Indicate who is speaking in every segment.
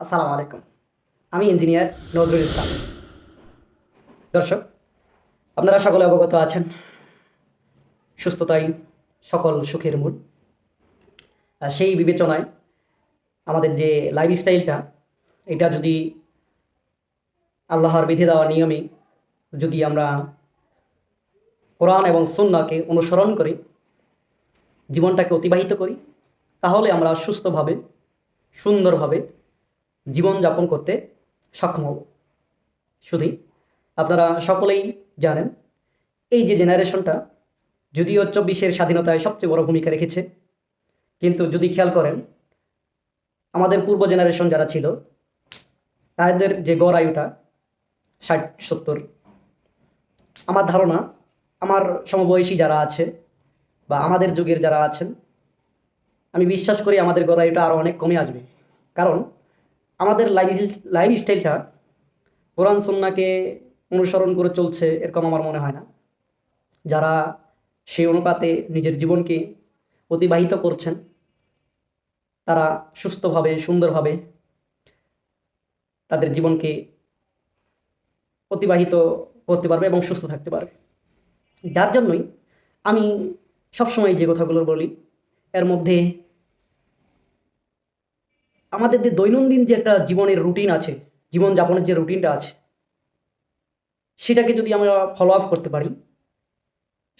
Speaker 1: আসসালামু আলাইকুম। আমি ইঞ্জিনিয়ার নজরুল ইসলাম। দর্শক, আপনারা সকলে অবগত আছেন। সুস্থতাই সকল সুখের মূল। সেই বিবেচনায় আমাদের যে লাইফস্টাইলটা এটা যদি আল্লাহর বিধি দেওয়া নিয়মে যদি আমরা কোরআন এবং সুন্নাকে অনুসরণ করে, জীবনটাকে অতিবাহিত করি, তাহলে আমরা সুস্থভাবে, সুন্দরভাবে জীবনযাপন করতে সক্ষম হব। শুধুই আপনারা সকলেই জানেন, এই যে জেনারেশনটা যদিও চব্বিশের স্বাধীনতায় সবচেয়ে বড় ভূমিকা রেখেছে, কিন্তু যদি খেয়াল করেন, আমাদের পূর্ব জেনারেশন যারা ছিল, তাদের যে গড় আয়ুটা ষাট, সত্তর, আমার ধারণা আমার সমবয়সী যারা আছে বা আমাদের যুগের যারা আছেন, আমি বিশ্বাস করি আমাদের গড় আয়ুটা আরও অনেক কমে আসবে। কারণ আমাদের লাইফ লাইফ স্টাইলটা কোরআন, সন্নাকে অনুসরণ করে চলছে এরকম আমার মনে হয় না। যারা সেই অনুপাতে নিজের জীবনকে অতিবাহিত করছেন, তারা সুস্থভাবে, সুন্দরভাবে তাদের জীবনকে অতিবাহিত করতে পারবে এবং সুস্থ থাকতে পারবে। যার জন্যই আমি সবসময় যে কথাগুলো বলি, এর মধ্যে আমাদের যে দৈনন্দিন যে একটা জীবনের রুটিন আছে, জীবনযাপনের যে রুটিনটা আছে, সেটাকে যদি আমরা ফলো আপ করতে পারি,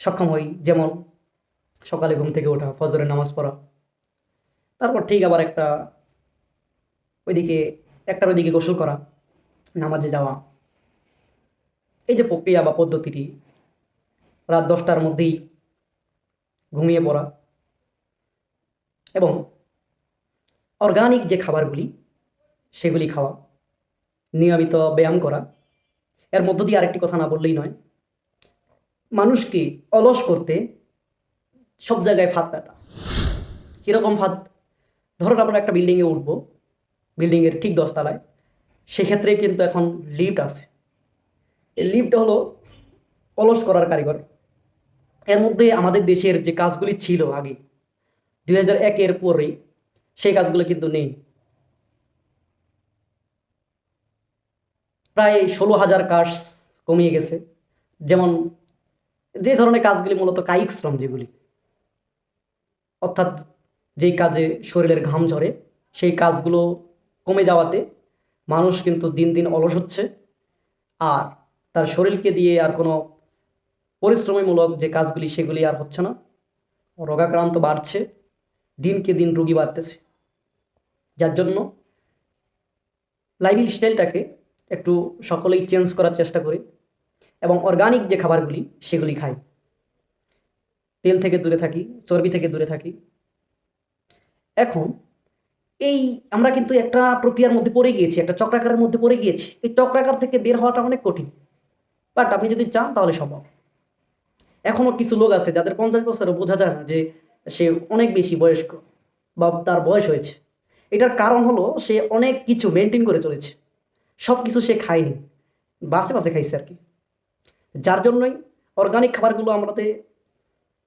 Speaker 1: সক্ষম হই, যেমন সকালে ঘুম থেকে ওঠা, ফজরের নামাজ পড়া, তারপর ঠিক আবার একটা ওইদিকে, একটার ওইদিকে গোসল করা, নামাজে যাওয়া, এই যে প্রক্রিয়া বা পদ্ধতিটি, রাত দশটার মধ্যেই ঘুমিয়ে পড়া, এবং অর্গানিক যে খাবারগুলি, সেগুলি খাওয়া, নিয়মিত ব্যায়াম করা। এর মধ্য দিয়ে আরেকটি কথা না বললেই নয়, মানুষকে অলস করতে সব জায়গায় ফাঁদ পেতা। কীরকম ফাঁদ? ধরুন আমরা একটা বিল্ডিংয়ে উঠবো বিল্ডিংয়ের ঠিক দশতলায়, সেক্ষেত্রে কিন্তু এখন লিফট আছে। এই লিফট হলো অলস করার কারিগর। এর মধ্যে আমাদের দেশের যে কাজগুলি ছিল আগে, দুই হাজার একের পরেই সেই কাজগুলো কিন্তু নেই। প্রায় ষোলো হাজার কাজ কমিয়ে গেছে। যেমন যে ধরনের কাজগুলি মূলত কায়িক শ্রম যেগুলি, অর্থাৎ যেই কাজে শরীরের ঘাম ঝরে, সেই কাজগুলো কমে যাওয়াতে মানুষ কিন্তু দিন দিন অলস হচ্ছে। আর তার শরীরকে দিয়ে আর কোনো পরিশ্রমীমূলক যে কাজগুলি, সেগুলি আর হচ্ছে না। রোগাক্রান্ত বাড়ছে। দিনকে দিন রুগী বাড়তেছে। যার জন্য লাইফ স্টাইলটাকে একটু সকলেই চেঞ্জ করার চেষ্টা করি এবং অর্গানিক যে খাবারগুলি, সেগুলি খাই। তেল থেকে দূরে থাকি, চর্বি থেকে দূরে থাকি। এখন এই আমরা কিন্তু একটা প্রক্রিয়ার মধ্যে পড়ে গিয়েছি, একটা চক্রাকারের মধ্যে পড়ে গিয়েছি। এই চক্রাকার থেকে বের হওয়াটা অনেক কঠিন। বাট আপনি যদি চান, তাহলে সম্ভব। এখনও কিছু লোক আছে, যাদের পঞ্চাশ বছরে বোঝা যায় না যে সে অনেক বেশি বয়স্ক বা তার বয়স হয়েছে। এটার কারণ হলো সে অনেক কিছু মেনটেন করে চলেছে। সব কিছু সে খায়নি। বাসে বাসে খাইছে আর কি। যার জন্যই অর্গানিক খাবারগুলো আমাদের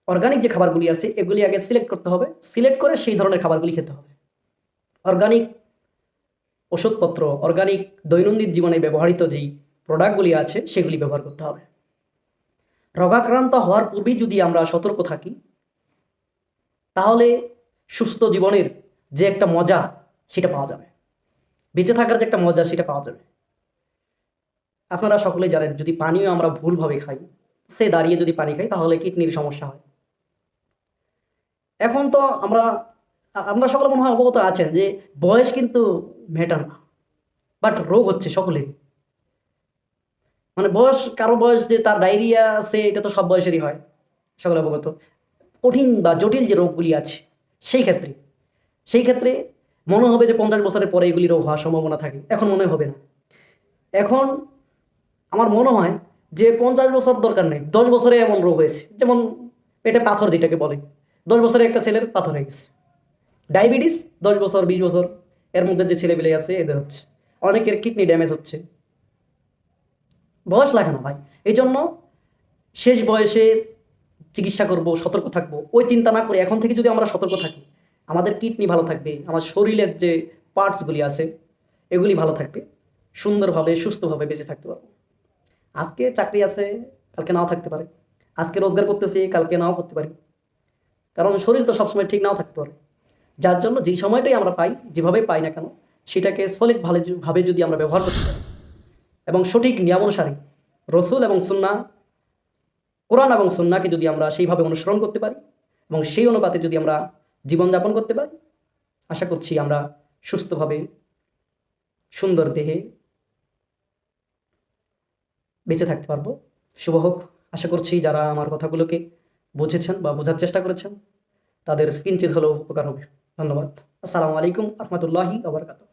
Speaker 1: অর্গানিক যে খাবারগুলি আছে, এগুলি আগে সিলেক্ট করতে হবে। সিলেক্ট করে সেই ধরনের খাবারগুলি খেতে হবে। অর্গানিক ওষুধপত্র অর্গানিক দৈনন্দিন জীবনে ব্যবহৃত যেই প্রোডাক্টগুলি আছে, সেগুলি ব্যবহার করতে হবে। রোগাক্রান্ত হওয়ার পূর্বেই যদি আমরা সতর্ক থাকি, তাহলে সুস্থ জীবনের যে একটা মজা সেটা পাওয়া যাবে। বেঁচে থাকার যে একটা মজা সেটা পাওয়া যাবে। আপনারা সকলেই জানেন, যদি পানিও আমরা ভুলভাবে খাই, সে দাঁড়িয়ে যদি পানি খাই, তাহলে কিডনির সমস্যা হয়। এখন তো আমরা আমরা সকলে মনে হয় অবগত আছেন যে বয়স কিন্তু ম্যাটার না বাট রোগ হচ্ছে সকলের মানে বয়স, কারও বয়স যে তার ডায়রিয়া সে এটা তো সব বয়সেরই হয়, সকলে অবগত। কঠিন বা জটিল যে রোগগুলি আছে, সেই ক্ষেত্রে সেই ক্ষেত্রে মনে হবে যে পঞ্চাশ বছরের পরে এগুলি রোগ হওয়ার সম্ভাবনা থাকে। এখন মনে হবে না। এখন আমার মনে হয় যে পঞ্চাশ বছর দরকার নেই। দশ বছরে এমন রোগ হয়েছে, যেমন পেটে পাথর যেটাকে বলে। দশ বছরে একটা ছেলের পাথর হয়ে গেছে। ডায়াবেটিস, দশ বছর, বিশ বছর, এর মধ্যে যে ছেলেপেলে আছে, এদের হচ্ছে। অনেকের কিডনি ড্যামেজ হচ্ছে। বয়স লাগে না ভাই। এই জন্য শেষ বয়সে চিকিৎসা করব, সতর্ক থাকব। ওই চিন্তা না করে এখন থেকে যদি আমরা সতর্ক থাকি আমাদের কিডনি ভালো থাকবে, আমার শরীরের যে পার্টসগুলি আছে, এগুলি ভালো থাকবে, সুন্দরভাবে, সুস্থভাবে বেঁচে থাকতে পারব। আজকে চাকরি আছে, কালকে নাও থাকতে পারে। আজকে রোজগার করতেছি, কালকে নাও করতে পারি। কারণ শরীর তো সবসময় ঠিক নাও থাকতে পারে। যার জন্য যেই সময়টাই আমরা পাই যেভাবে পাই না কেন, সেটাকে সলিড ভাবে যদি আমরা ব্যবহার করতে পারি। এবং সঠিক নিয়ম অনুসারে রসুল এবং সুন্না কোরআন এবং সুন্নাকে যদি আমরা সেইভাবে অনুসরণ করতে পারি, এবং সেই অনুপাতে যদি আমরা জীবনযাপন করতে পারি? আশা করছি আমরা সুস্থভাবে, সুন্দর দেহে বেঁচে থাকতে পারব। শুভ হোক। আশা করছি যারা আমার কথাগুলোকে বুঝেছেন বা বোঝার চেষ্টা করেছেন, তাদের কিঞ্চিত হলেও উপকার হবে। ধন্যবাদ। আসসালামু আলাইকুম রহমতুল্লাহি আবরকাত